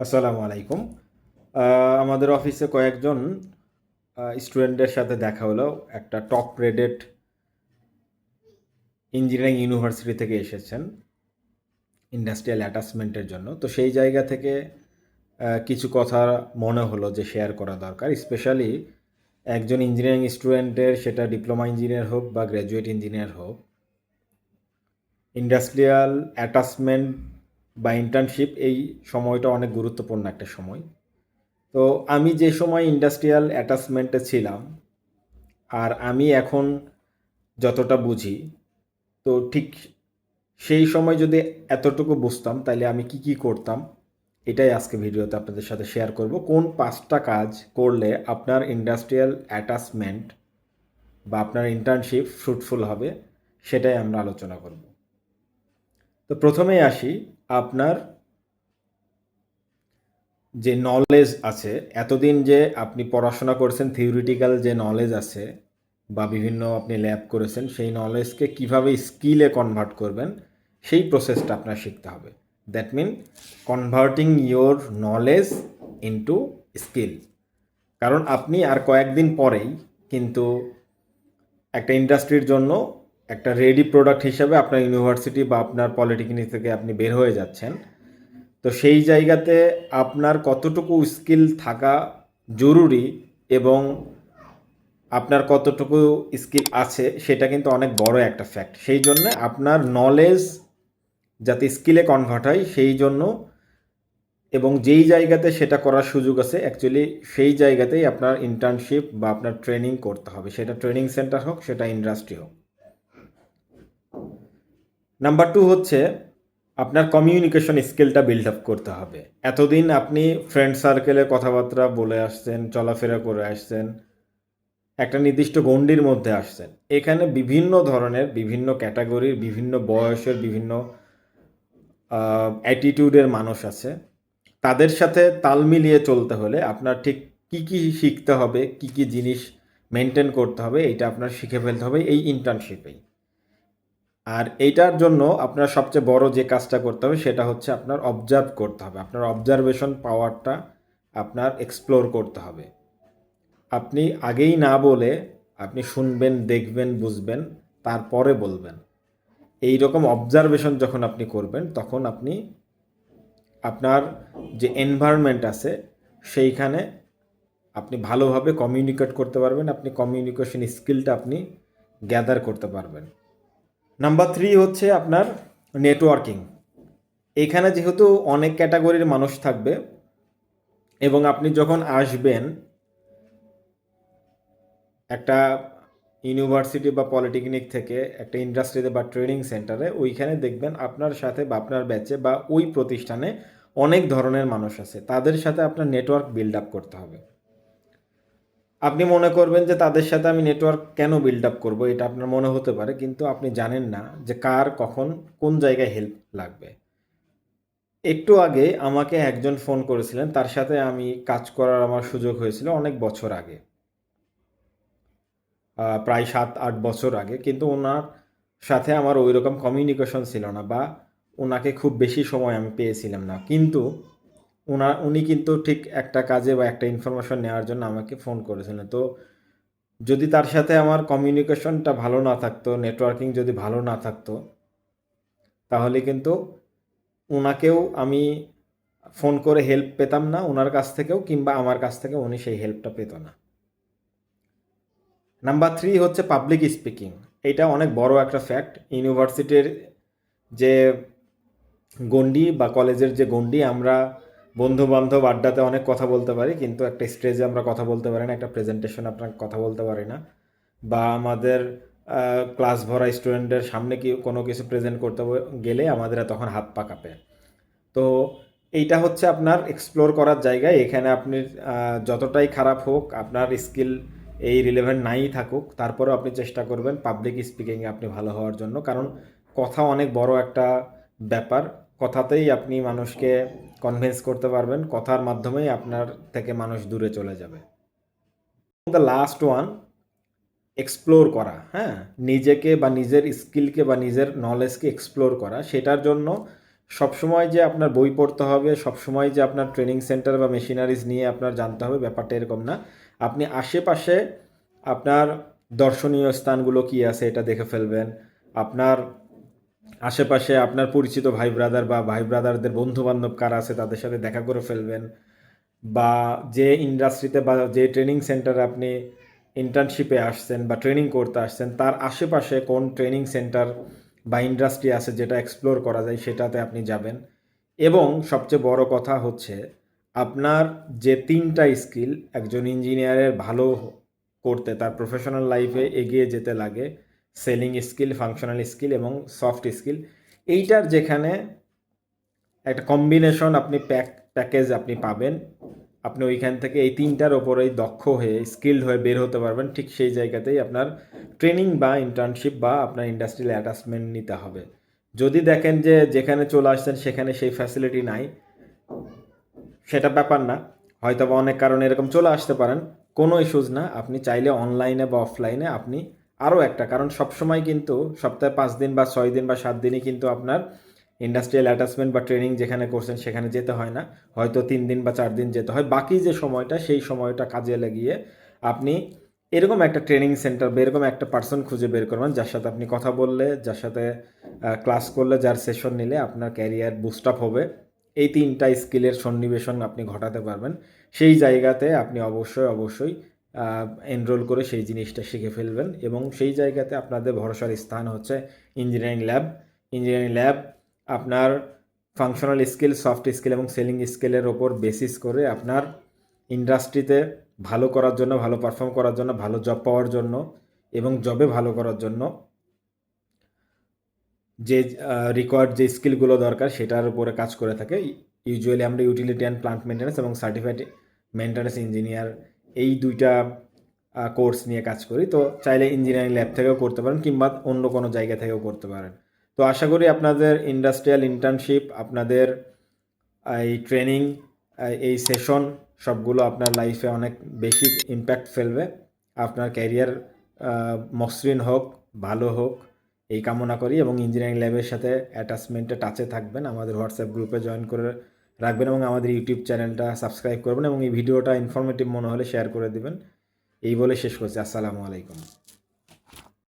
আসসালামু আলাইকুম। আমাদের অফিসে কয়েকজন স্টুডেন্টের সাথে দেখা হলো। একটা টপ রেটেড ইঞ্জিনিয়ারিং ইউনিভার্সিটি থেকে এসেছেন ইন্ডাস্ট্রিয়াল অ্যাটাচমেন্টের জন্য। তো সেই জায়গা থেকে কিছু কথা মনে হলো যে শেয়ার করা দরকার। স্পেশালি একজন ইঞ্জিনিয়ারিং স্টুডেন্টের সেটা ডিপ্লোমা ইঞ্জিনিয়ার হোক বা গ্র্যাজুয়েট ইঞ্জিনিয়ার হোক ইন্ডাস্ট্রিয়াল অ্যাটাচমেন্ট বা ইন্টার্নশিপ এই সময়টা অনেক গুরুত্বপূর্ণ একটা সময়। তো আমি যে সময় ইন্ডাস্ট্রিয়াল অ্যাটাচমেন্টে ছিলাম, আর আমি এখন যতটা বুঝি, তো ঠিক সেই সময় যদি এতটুকু বুঝতাম, তাহলে আমি কি কি করতাম, এটাই আজকে ভিডিওতে আপনাদের সাথে শেয়ার করব। কোন পাঁচটা কাজ করলে আপনার ইন্ডাস্ট্রিয়াল অ্যাটাচমেন্ট বা আপনার ইন্টার্নশিপ ফ্রুটফুল হবে, সেটাই আমরা আলোচনা করব। তো প্রথমেই আসি, আপনার যে নলেজ আছে, এতদিন যে আপনি পড়াশোনা করছেন থিওরিটিক্যাল যে নলেজ আছে, বা বিভিন্ন আপনি ল্যাব করেছেন, সেই নলেজকে কীভাবে স্কিলে কনভার্ট করবেন, সেই প্রসেসটা আপনার শিখতে হবে। That mean converting your knowledge into skill কারণ আপনি আর কয়েকদিন পরেই কিন্তু একটা ইন্ডাস্ট্রির জন্য একটা রেডি প্রোডাক্ট হিসাবে আপনার ইউনিভার্সিটি বা আপনার পলিটেকনিক থেকে আপনি বের হয়ে যাচ্ছেন। তো সেই জায়গাতে আপনার কতটুকু স্কিল থাকা জরুরি এবং আপনার কতটুকু স্কিল আছে সেটা কিন্তু অনেক বড় একটা ফ্যাক্ট সেই জন্য আপনার নলেজ যাতে স্কিলে কনভার্ট হয় সেই জন্য এবং যেই জায়গাতে সেটা করার সুযোগ আছে অ্যাকচুয়ালি সেই জায়গাতেই আপনার ইন্টার্নশিপ বা আপনার ট্রেনিং করতে হবে। সেটা ট্রেনিং সেন্টার হোক, সেটা ইন্ডাস্ট্রি হোক। নাম্বার টু হচ্ছে, আপনার কমিউনিকেশন স্কিলটা বিল্ড আপ করতে হবে। এতদিন আপনি ফ্রেন্ড সার্কেলে কথাবার্তা বলে আসছেন, চলাফেরা করে আসছেন, একটা নির্দিষ্ট গণ্ডির মধ্যে আসছেন। এখানে বিভিন্ন ধরনের, বিভিন্ন ক্যাটাগরির বিভিন্ন বয়সের, বিভিন্ন অ্যাটিটিউডের মানুষ আছে। তাদের সাথে তাল মিলিয়ে চলতে হলে আপনার ঠিক কি কি শিখতে হবে, কি কি জিনিস মেনটেন করতে হবে এটা আপনার শিখে ফেলতে হবে এই ইন্টার্নশিপেই আর এইটার জন্য আপনার সবচেয়ে বড় যে কাজটা করতে হবে সেটা হচ্ছে আপনার অবজার্ভ করতে হবে। আপনার অবজারভেশন পাওয়ারটা আপনার এক্সপ্লোর করতে হবে। আপনি আগেই না বলে আপনি শুনবেন, দেখবেন, বুঝবেন, তারপরে বলবেন। এই রকম অবজারভেশন যখন আপনি করবেন, তখন আপনি আপনার যে এনভায়রনমেন্ট আছে সেইখানে আপনি ভালোভাবে কমিউনিকেট করতে পারবেন, আপনি কমিউনিকেশন স্কিলটা আপনি গ্যাদার করতে পারবেন। নাম্বার থ্রি হচ্ছে আপনার নেটওয়ার্কিং এখানে যেহেতু অনেক ক্যাটাগরির মানুষ থাকবে এবং আপনি যখন আসবেন একটা ইউনিভার্সিটি বা পলিটেকনিক থেকে একটা ইন্ডাস্ট্রিতে বা ট্রেনিং সেন্টারে ওইখানে দেখবেন আপনার সাথে বা আপনার ব্যাচে বা ওই প্রতিষ্ঠানে অনেক ধরনের মানুষ আছে। তাদের সাথে আপনার নেটওয়ার্ক বিল্ড আপ করতে হবে। আপনি মনে করবেন যে তাদের সাথে আমি নেটওয়ার্ক কেন বিল্ড আপ করব, এটা আপনার মনে হতে পারে, কিন্তু আপনি জানেন না যে কার কখন কোন জায়গায় হেল্প লাগবে। একটু আগে আমাকে একজন ফোন করেছিলেন, তার সাথে আমি কাজ করার আমার সুযোগ হয়েছিল অনেক বছর আগে। প্রায় সাত, আট বছর আগে, কিন্তু ওনার সাথে আমার ওই রকম কমিউনিকেশন ছিল না বা ওনাকে খুব বেশি সময় আমি পেয়েছিলাম না। কিন্তু ওনা উনি কিন্তু ঠিক একটা কাজে বা একটা ইনফরমেশন নেওয়ার জন্য আমাকে ফোন করেছিলেন। তো যদি তার সাথে আমার কমিউনিকেশনটা ভালো না থাকতো নেটওয়ার্কিং যদি ভালো না থাকতো, তাহলে কিন্তু ওনাকেও আমি ফোন করে হেল্প পেতাম না ওনার কাছ থেকেও, কিংবা আমার কাছ থেকে উনি সেই হেল্পটা পেত না। নাম্বার থ্রি হচ্ছে পাবলিক স্পিকিং এটা অনেক বড় একটা ফ্যাক্ট ইউনিভার্সিটির যে গণ্ডি বা কলেজের যে গণ্ডি, আমরা বন্ধু বান্ধব আড্ডাতে অনেক কথা বলতে পারি, কিন্তু একটা স্টেজে আমরা কথা বলতে পারি না, একটা প্রেজেন্টেশন আপনার কথা বলতে পারি না। বা আমাদের ক্লাস ভরা স্টুডেন্টের সামনে কি কোনো কিছু প্রেজেন্ট করতে গেলে আমাদের তখন হাত পা কাঁপে। তো এইটা হচ্ছে আপনার এক্সপ্লোর করার জায়গায় এখানে আপনি যতটাই খারাপ হোক, আপনার স্কিল এই রিলেভেন্ট নাই থাকুক, তারপরেও আপনি চেষ্টা করবেন পাবলিক স্পিকিংয়ে আপনি ভালো হওয়ার জন্য। কারণ কথা অনেক বড় একটা ব্যাপার। কথাতেই আপনি মানুষকে কনভিন্স করতে পারবেন, কথার মাধ্যমেই আপনার থেকে মানুষ দূরে চলে যাবে। দ্য লাস্ট ওয়ান এক্সপ্লোর করা হ্যাঁ? নিজেকে বা নিজের স্কিলকে বা নিজের নলেজকে এক্সপ্লোর করা, সেটার জন্য সবসময় যে আপনার বই পড়তে হবে, সবসময় যে আপনার ট্রেনিং সেন্টার বা মেশিনারিজ নিয়ে আপনার জানতে হবে, ব্যাপারটা এরকম না। আপনি আশেপাশে আপনার দর্শনীয় স্থানগুলো কি আছে, এটা দেখে ফেলবেন। আপনার আশেপাশে আপনার পরিচিত ভাই ব্রাদার বা ভাই ব্রাদারদের বন্ধু বান্ধব কারা আছে তাদের সাথে দেখা করে ফেলবেন। বা যে ইন্ডাস্ট্রিতে বা যে ট্রেনিং সেন্টারে আপনি ইন্টার্নশিপে আসছেন বা ট্রেনিং করতে আসছেন, তার আশেপাশে কোন ট্রেনিং সেন্টার বা ইন্ডাস্ট্রি আছে যেটা এক্সপ্লোর করা যায় সেটাতে আপনি যাবেন। এবং সবচেয়ে বড় কথা হচ্ছে, আপনার যে তিনটা স্কিল একজন ইঞ্জিনিয়ারের ভালো করতে, তার প্রফেশনাল লাইফে এগিয়ে যেতে লাগে। সেলিং স্কিল, ফাংশনাল স্কিল এবং সফট স্কিল। এইটার যেখানে একটা কম্বিনেশন আপনি প্যাক, প্যাকেজ আপনি পাবেন। আপনি ওইখান থেকে এই তিনটার ওপরেই দক্ষ হয়ে, স্কিল্ড হয়ে বের হতে পারবেন। ঠিক সেই জায়গাতেই আপনার ট্রেনিং বা ইন্টার্নশিপ বা আপনার ইন্ডাস্ট্রিয়াল অ্যাটাচমেন্ট নিতে হবে। যদি দেখেন যে যেখানে চলে আসছেন, সেখানে সেই ফ্যাসিলিটি নাই, সেটা ব্যাপার না। হয়তো বা অনেক কারণে এরকম চলে আসতে পারেন। কোনো ইস্যুজ না। আপনি চাইলে অনলাইনে বা অফলাইনে আপনি আরও একটা, কারণ সবসময় কিন্তু সপ্তাহে পাঁচ দিন বা ছয় দিন বা সাত দিনই কিন্তু আপনার ইন্ডাস্ট্রিয়াল অ্যাটাচমেন্ট বা ট্রেনিং যেখানে করছেন সেখানে যেতে হয় না। হয়তো তিন দিন বা চার দিন যেতে হয়। বাকি যে সময়টা, সেই সময়টা কাজে লাগিয়ে আপনি এরকম একটা ট্রেনিং সেন্টার বা এরকম একটা পার্সন খুঁজে বের করবেন, যার সাথে আপনি কথা বললে, যার সাথে ক্লাস করলে, যার সেশন নিলে আপনার ক্যারিয়ার বুস্ট আপ হবে। এই তিনটা স্কিলের সন্নিবেশন আপনি ঘটাতে পারবেন। সেই জায়গাতে আপনি অবশ্যই অবশ্যই এনরোল করে সেই জিনিসটা শিখে ফেলবেন এবং সেই জায়গাতে আপনাদের ভরসার স্থান হচ্ছে ইঞ্জিনিয়ারিং ল্যাব ইঞ্জিনিয়ারিং ল্যাব আপনার ফাংশনাল স্কিল সফট স্কিল এবং সেলিং স্কিলের ওপর বেসিস করে আপনার ইন্ডাস্ট্রিতে ভালো করার জন্য, ভালো পারফর্ম করার জন্য, ভালো জব পাওয়ার জন্য এবং জবে ভালো করার জন্য যে রিকোয়ার্ড যে স্কিলগুলো দরকার সেটার উপরে কাজ করে থাকে। ইউজুয়ালি আমরা ইউটিলিটি অ্যান্ড প্লান্ট মেনটেন্যান্স এবং সার্টিফাইড মেনটেন্যান্স ইঞ্জিনিয়ার এই দুইটা কোর্স নিয়ে কাজ করি। তো চাইলে ইঞ্জিনিয়ারিং ল্যাব থেকেও করতে পারেন কিংবা অন্য কোনো জায়গা থেকেও করতে পারেন। তো আশা করি আপনাদের ইন্ডাস্ট্রিয়াল ইন্টার্নশিপ আপনাদের এই ট্রেনিং এই সেশন সবগুলো আপনার লাইফে অনেক বেশি ইম্প্যাক্ট ফেলবে। আপনার ক্যারিয়ার মসৃণ হোক, ভালো হোক, এই কামনা করি এবং ইঞ্জিনিয়ারিং ল্যাবের সাথে অ্যাটাচমেন্টে টাচে থাকবেন। আমাদের হোয়াটসঅ্যাপ গ্রুপে জয়েন করে রাখবেন এবং আমাদের ইউটিউব চ্যানেলটা সাবস্ক্রাইব করবেন এবং এই ভিডিওটা ইনফরমেটিভ মনে হলে শেয়ার করে দেবেন। এই বলে শেষ করছি। আসসালামু আলাইকুম।